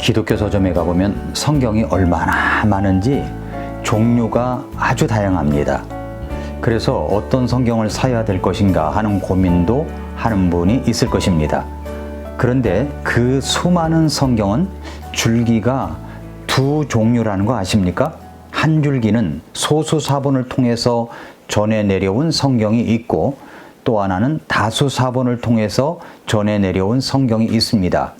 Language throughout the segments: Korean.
기독교 서점에 가보면 성경이 얼마나 많은지 종류가 아주 다양합니다. 그래서 어떤 성경을 사야 될 것인가 하는 고민도 하는 분이 있을 것입니다. 그런데 그 수많은 성경은 줄기가 두 종류라는 거 아십니까? 한 줄기는 소수 사본을 통해서 전해 내려온 성경이 있고 또 하나는 다수 사본을 통해서 전해 내려온 성경이 있습니다.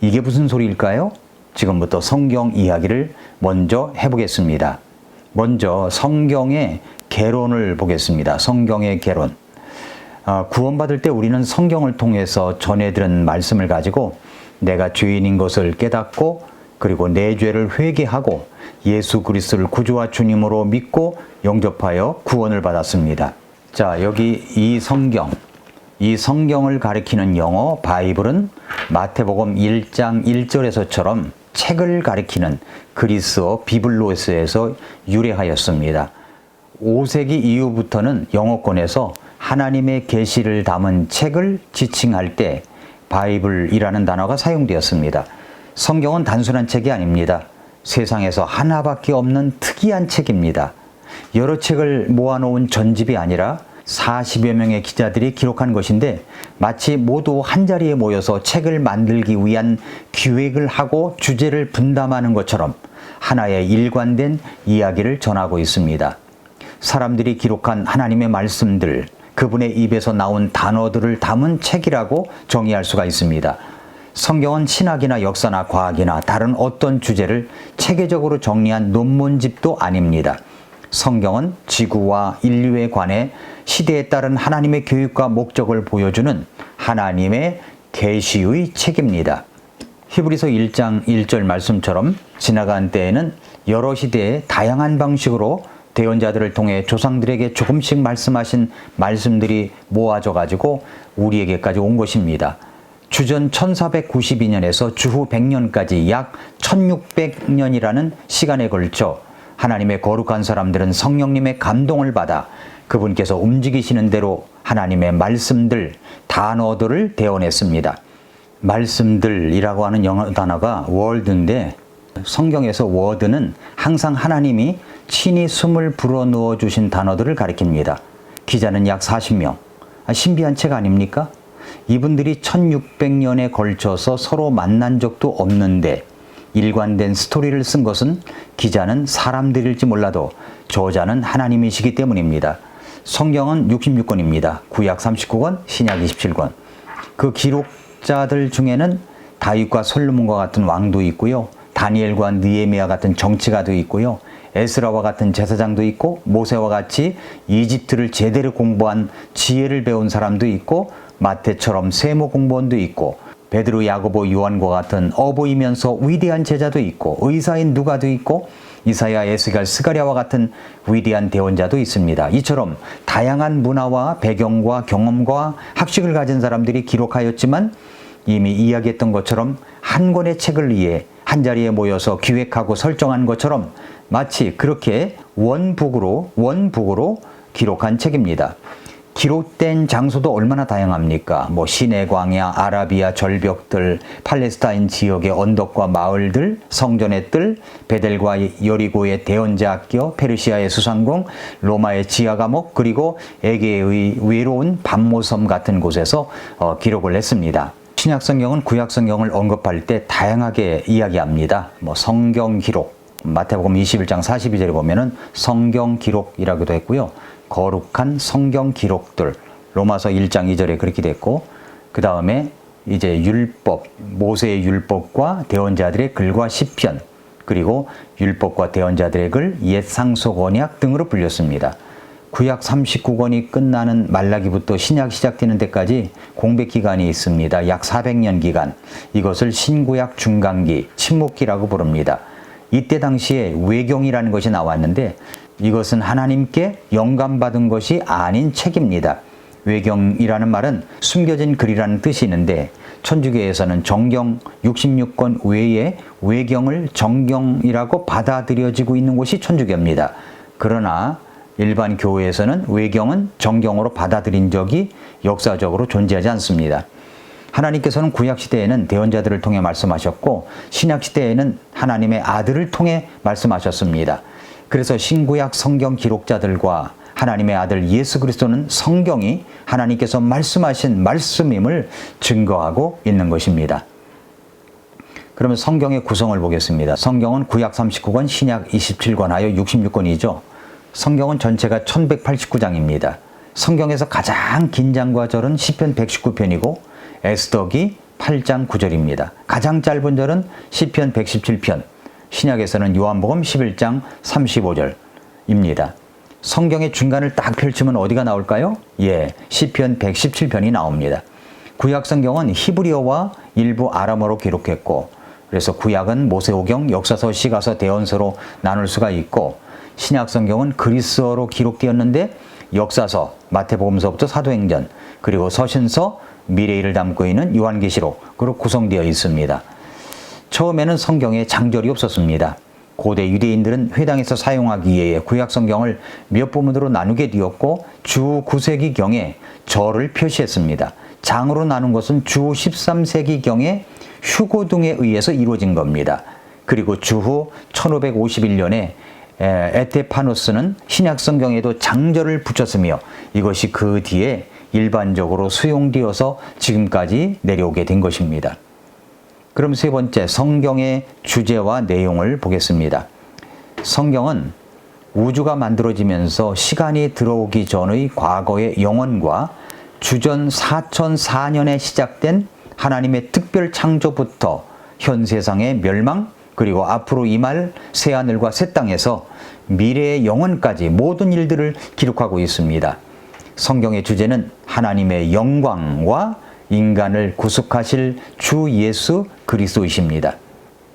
이게 무슨 소리일까요? 지금부터 성경 이야기를 먼저 해보겠습니다. 먼저 성경의 개론을 보겠습니다. 성경의 개론. 아, 구원받을 때 우리는 성경을 통해서 전해 들은 말씀을 가지고 내가 죄인인 것을 깨닫고 그리고 내 죄를 회개하고 예수 그리스도를 구주와 주님으로 믿고 영접하여 구원을 받았습니다. 자, 여기 이 성경, 이 성경을 가리키는 영어 바이블은 마태복음 1장 1절에서처럼 책을 가리키는 그리스어 비블로스에서 유래하였습니다. 5세기 이후부터는 영어권에서 하나님의 계시를 담은 책을 지칭할 때 바이블이라는 단어가 사용되었습니다. 성경은 단순한 책이 아닙니다. 세상에서 하나밖에 없는 특이한 책입니다. 여러 책을 모아놓은 전집이 아니라 40여 명의 기자들이 기록한 것인데 마치 모두 한자리에 모여서 책을 만들기 위한 기획을 하고 주제를 분담하는 것처럼 하나의 일관된 이야기를 전하고 있습니다. 사람들이 기록한 하나님의 말씀들, 그분의 입에서 나온 단어들을 담은 책이라고 정의할 수가 있습니다. 성경은 신학이나 역사나 과학이나 다른 어떤 주제를 체계적으로 정리한 논문집도 아닙니다. 성경은 지구와 인류에 관해 시대에 따른 하나님의 교육과 목적을 보여주는 하나님의 계시의 책입니다. 히브리서 1장 1절 말씀처럼 지나간 때에는 여러 시대에 다양한 방식으로 대언자들을 통해 조상들에게 조금씩 말씀하신 말씀들이 모아져 가지고 우리에게까지 온 것입니다. 주전 1492년에서 주후 100년까지 약 1600년이라는 시간에 걸쳐 하나님의 거룩한 사람들은 성령님의 감동을 받아 그분께서 움직이시는 대로 하나님의 말씀들, 단어들을 대언했습니다. 말씀들이라고 하는 영어 단어가 월드인데 성경에서 워드는 항상 하나님이 친히 숨을 불어넣어 주신 단어들을 가리킵니다. 기자는 약 40명. 아, 신비한 책 아닙니까? 이분들이 1600년에 걸쳐서 서로 만난 적도 없는데 일관된 스토리를 쓴 것은 기자는 사람들일지 몰라도 저자는 하나님이시기 때문입니다. 성경은 66권입니다. 구약 39권, 신약 27권. 그 기록자들 중에는 다윗과 솔로몬과 같은 왕도 있고요. 다니엘과 느에미아 같은 정치가도 있고요. 에스라와 같은 제사장도 있고 모세와 같이 이집트를 제대로 공부한 지혜를 배운 사람도 있고 마태처럼 세모 공무원도 있고 베드로 야고보 요한과 같은 어보이면서 위대한 제자도 있고 의사인 누가도 있고 이사야 에스갈 스가랴와 같은 위대한 대원자도 있습니다. 이처럼 다양한 문화와 배경과 경험과 학식을 가진 사람들이 기록하였지만 이미 이야기했던 것처럼 한 권의 책을 위해 한 자리에 모여서 기획하고 설정한 것처럼 마치 그렇게 원북으로 원북으로 기록한 책입니다. 기록된 장소도 얼마나 다양합니까? 뭐 시내 광야, 아라비아 절벽들, 팔레스타인 지역의 언덕과 마을들, 성전의 뜰, 베델과 여리고의 대언자 학교, 페르시아의 수상궁, 로마의 지하 감옥, 그리고 에게의 외로운 밤모섬 같은 곳에서 어, 기록을 했습니다. 신약 성경은 구약 성경을 언급할 때 다양하게 이야기합니다. 뭐 성경 기록, 마태복음 21장 42절에 보면은 성경 기록이라고도 했고요. 거룩한 성경 기록들 로마서 1장 2절에 그렇게 됐고 그 다음에 이제 율법 모세의 율법과 대언자들의 글과 시편 그리고 율법과 대언자들의 글 옛 상속 언약 등으로 불렸습니다. 구약 39권이 끝나는 말라기부터 신약 시작되는 데까지 공백 기간이 있습니다. 약 400년 기간. 이것을 신구약 중간기, 침묵기라고 부릅니다. 이때 당시에 외경이라는 것이 나왔는데 이것은 하나님께 영감받은 것이 아닌 책입니다. 외경이라는 말은 숨겨진 글이라는 뜻이 있는데 천주교에서는 정경 66권 외에 외경을 정경이라고 받아들여지고 있는 곳이 천주교입니다. 그러나 일반 교회에서는 외경은 정경으로 받아들인 적이 역사적으로 존재하지 않습니다. 하나님께서는 구약 시대에는 대언자들을 통해 말씀하셨고 신약 시대에는 하나님의 아들을 통해 말씀하셨습니다. 그래서 신구약 성경 기록자들과 하나님의 아들 예수 그리스도는 성경이 하나님께서 말씀하신 말씀임을 증거하고 있는 것입니다. 그러면 성경의 구성을 보겠습니다. 성경은 구약 39권, 신약 27권 하여 66권이죠. 성경은 전체가 1189장입니다. 성경에서 가장 긴 장과 절은 시편 119편이고 에스더기 8장 9절입니다. 가장 짧은 절은 시편 117편, 신약에서는 요한복음 11장 35절입니다. 성경의 중간을 딱 펼치면 어디가 나올까요? 예, 시편 117편이 나옵니다. 구약 성경은 히브리어와 일부 아람어로 기록했고 그래서 구약은 모세오경, 역사서, 시가서, 대언서로 나눌 수가 있고 신약 성경은 그리스어로 기록되었는데 역사서, 마태복음서부터 사도행전, 그리고 서신서, 미래일을 담고 있는 요한계시록 으로 구성되어 있습니다. 처음에는 성경에 장절이 없었습니다. 고대 유대인들은 회당에서 사용하기 위해 구약 성경을 몇 부문으로 나누게 되었고 주 9세기경에 절을 표시했습니다. 장으로 나눈 것은 주 13세기경에 휴고 등에 의해서 이루어진 겁니다. 그리고 주후 1551년에 에테파노스는 신약 성경에도 장절을 붙였으며 이것이 그 뒤에 일반적으로 수용되어서 지금까지 내려오게 된 것입니다. 그럼 세 번째 성경의 주제와 내용을 보겠습니다. 성경은 우주가 만들어지면서 시간이 들어오기 전의 과거의 영원과 주전 4004년에 시작된 하나님의 특별 창조부터 현 세상의 멸망 그리고 앞으로 임할 새 하늘과 새 땅에서 미래의 영원까지 모든 일들을 기록하고 있습니다. 성경의 주제는 하나님의 영광과 인간을 구속하실 주 예수 그리스도이십니다.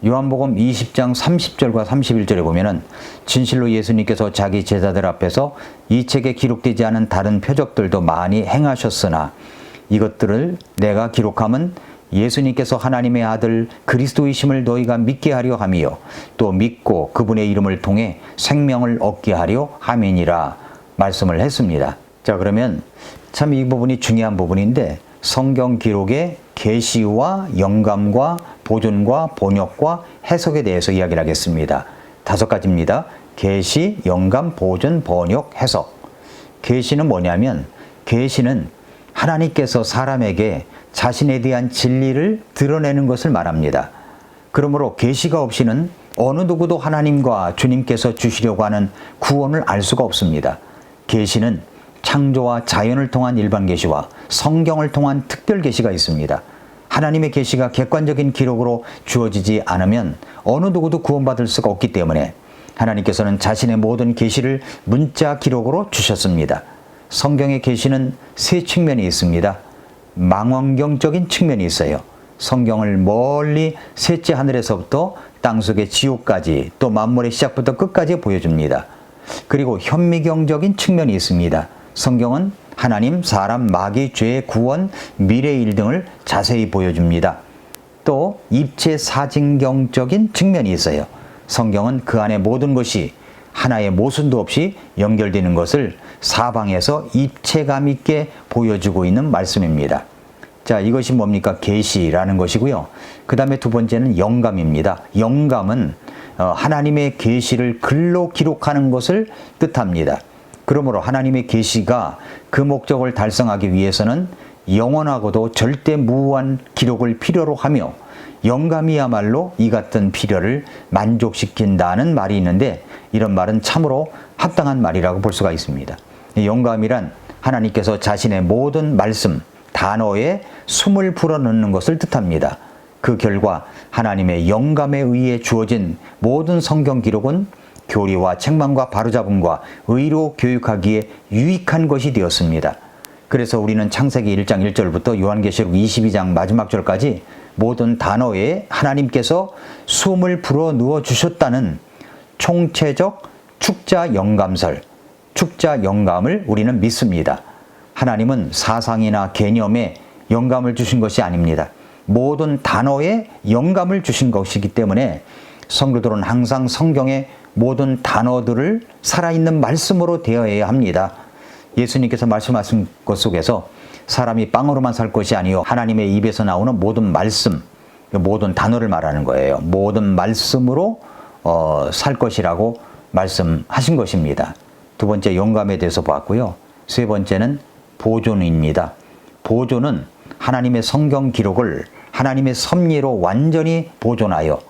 요한복음 20장 30절과 31절에 보면은 진실로 예수님께서 자기 제자들 앞에서 이 책에 기록되지 않은 다른 표적들도 많이 행하셨으나 이것들을 내가 기록함은 예수님께서 하나님의 아들 그리스도이심을 너희가 믿게 하려 함이요 또 믿고 그분의 이름을 통해 생명을 얻게 하려 함이니라 말씀을 했습니다. 자 그러면 참 이 부분이 중요한 부분인데 성경 기록의 계시와 영감과 보존과 번역과 해석에 대해서 이야기를 하겠습니다. 다섯 가지입니다. 계시, 영감, 보존, 번역, 해석. 계시는 뭐냐면 계시는 하나님께서 사람에게 자신에 대한 진리를 드러내는 것을 말합니다. 그러므로 계시가 없이는 어느 누구도 하나님과 주님께서 주시려고 하는 구원을 알 수가 없습니다. 계시는 창조와 자연을 통한 일반 계시와 성경을 통한 특별 계시가 있습니다. 하나님의 계시가 객관적인 기록으로 주어지지 않으면 어느 누구도 구원받을 수가 없기 때문에 하나님께서는 자신의 모든 계시를 문자 기록으로 주셨습니다. 성경의 계시는 세 측면이 있습니다. 망원경적인 측면이 있어요. 성경을 멀리 셋째 하늘에서부터 땅속의 지옥까지 또 만물의 시작부터 끝까지 보여줍니다. 그리고 현미경적인 측면이 있습니다. 성경은 하나님, 사람, 마귀, 죄, 구원, 미래 일 등을 자세히 보여줍니다. 또 입체 사진경적인 측면이 있어요. 성경은 그 안에 모든 것이 하나의 모순도 없이 연결되는 것을 사방에서 입체감 있게 보여주고 있는 말씀입니다. 자, 이것이 뭡니까? 계시라는 것이고요. 그 다음에 두 번째는 영감입니다. 영감은 어, 하나님의 계시를 글로 기록하는 것을 뜻합니다. 그러므로 하나님의 계시가 그 목적을 달성하기 위해서는 영원하고도 절대 무한 기록을 필요로 하며 영감이야말로 이 같은 필요를 만족시킨다는 말이 있는데 이런 말은 참으로 합당한 말이라고 볼 수가 있습니다. 영감이란 하나님께서 자신의 모든 말씀, 단어에 숨을 불어넣는 것을 뜻합니다. 그 결과 하나님의 영감에 의해 주어진 모든 성경 기록은 교리와 책망과 바로잡음과 의로 교육하기에 유익한 것이 되었습니다. 그래서 우리는 창세기 1장 1절부터 요한계시록 22장 마지막 절까지 모든 단어에 하나님께서 숨을 불어 넣어 주셨다는 총체적 축자 영감설, 축자 영감을 우리는 믿습니다. 하나님은 사상이나 개념에 영감을 주신 것이 아닙니다. 모든 단어에 영감을 주신 것이기 때문에 성도들은 항상 성경의 모든 단어들을 살아있는 말씀으로 되어야 합니다. 예수님께서 말씀하신 것 속에서 사람이 빵으로만 살 것이 아니요 하나님의 입에서 나오는 모든 말씀, 모든 단어를 말하는 거예요. 모든 말씀으로 어, 살 것이라고 말씀하신 것입니다. 두 번째 영감에 대해서 봤고요. 세 번째는 보존입니다. 보존은 하나님의 성경 기록을 하나님의 섭리로 완전히 보존하여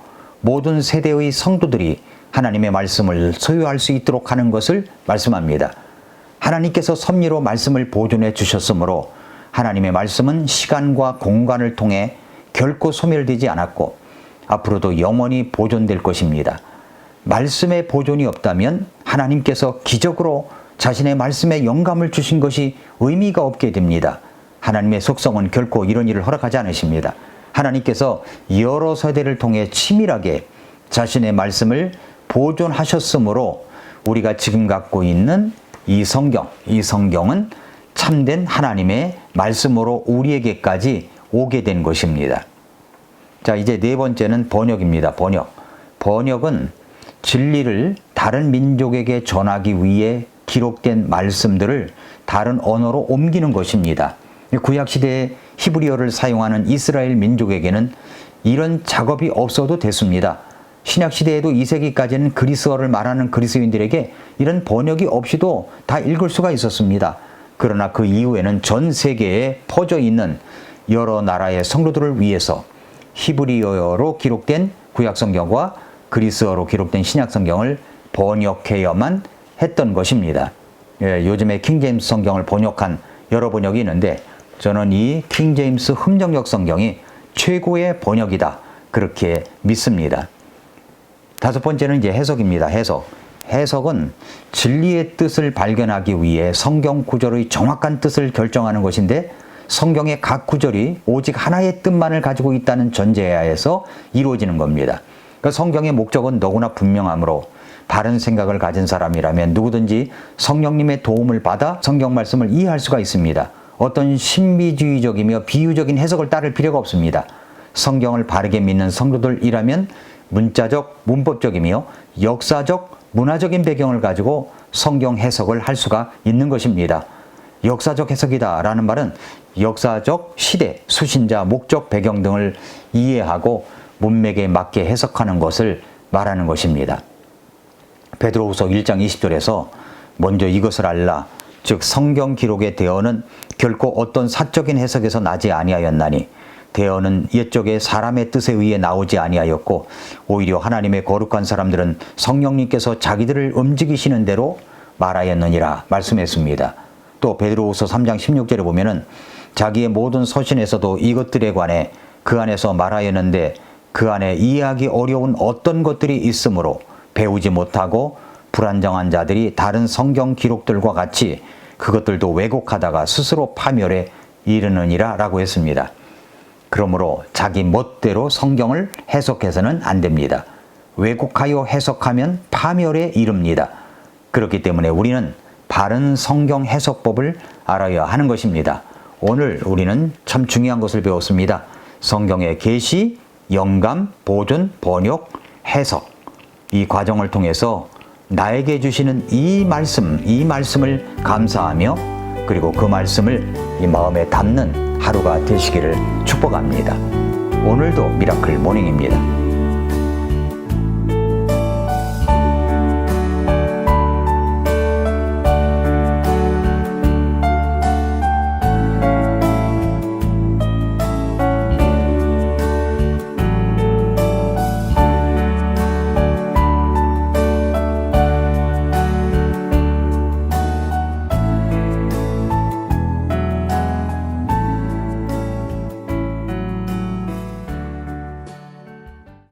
모든 세대의 성도들이 하나님의 말씀을 소유할 수 있도록 하는 것을 말씀합니다. 하나님께서 섭리로 말씀을 보존해 주셨으므로 하나님의 말씀은 시간과 공간을 통해 결코 소멸되지 않았고 앞으로도 영원히 보존될 것입니다. 말씀의 보존이 없다면 하나님께서 기적으로 자신의 말씀에 영감을 주신 것이 의미가 없게 됩니다. 하나님의 속성은 결코 이런 일을 허락하지 않으십니다. 하나님께서 여러 세대를 통해 치밀하게 자신의 말씀을 보존하셨으므로 우리가 지금 갖고 있는 이 성경, 이 성경은 참된 하나님의 말씀으로 우리에게까지 오게 된 것입니다. 자, 이제 네 번째는 번역입니다. 번역. 번역은 진리를 다른 민족에게 전하기 위해 기록된 말씀들을 다른 언어로 옮기는 것입니다. 구약 시대에 히브리어를 사용하는 이스라엘 민족에게는 이런 작업이 없어도 됐습니다. 신약 시대에도 2세기까지는 그리스어를 말하는 그리스인들에게 이런 번역이 없이도 다 읽을 수가 있었습니다. 그러나 그 이후에는 전 세계에 퍼져 있는 여러 나라의 성도들을 위해서 히브리어로 기록된 구약 성경과 그리스어로 기록된 신약 성경을 번역해야만 했던 것입니다. 예, 요즘에 킹제임스 성경을 번역한 여러 번역이 있는데 저는 이 킹제임스 흠정역 성경이 최고의 번역이다. 그렇게 믿습니다. 다섯 번째는 이제 해석입니다. 해석. 해석은 진리의 뜻을 발견하기 위해 성경 구절의 정확한 뜻을 결정하는 것인데 성경의 각 구절이 오직 하나의 뜻만을 가지고 있다는 전제하에서 이루어지는 겁니다. 그러니까 성경의 목적은 너구나 분명하므로 바른 생각을 가진 사람이라면 누구든지 성령님의 도움을 받아 성경 말씀을 이해할 수가 있습니다. 어떤 신비주의적이며 비유적인 해석을 따를 필요가 없습니다. 성경을 바르게 믿는 성도들이라면 문자적, 문법적이며 역사적, 문화적인 배경을 가지고 성경 해석을 할 수가 있는 것입니다. 역사적 해석이다라는 말은 역사적 시대, 수신자, 목적, 배경 등을 이해하고 문맥에 맞게 해석하는 것을 말하는 것입니다. 베드로후서 1장 20절에서 먼저 이것을 알라 즉 성경 기록의 대어는 결코 어떤 사적인 해석에서 나지 아니하였나니 대어는 옛적에 사람의 뜻에 의해 나오지 아니하였고 오히려 하나님의 거룩한 사람들은 성령님께서 자기들을 움직이시는 대로 말하였느니라 말씀했습니다. 또 베드로후서 3장 16절에 보면은 자기의 모든 서신에서도 이것들에 관해 그 안에서 말하였는데 그 안에 이해하기 어려운 어떤 것들이 있으므로 배우지 못하고 불안정한 자들이 다른 성경 기록들과 같이 그것들도 왜곡하다가 스스로 파멸에 이르느니라 라고 했습니다. 그러므로 자기 멋대로 성경을 해석해서는 안 됩니다. 왜곡하여 해석하면 파멸에 이릅니다. 그렇기 때문에 우리는 바른 성경 해석법을 알아야 하는 것입니다. 오늘 우리는 참 중요한 것을 배웠습니다. 성경의 계시, 영감, 보존, 번역, 해석 이 과정을 통해서 나에게 주시는 이 말씀, 이 말씀을 감사하며 그리고 그 말씀을 이 마음에 담는 하루가 되시기를 축복합니다. 오늘도 미라클 모닝입니다.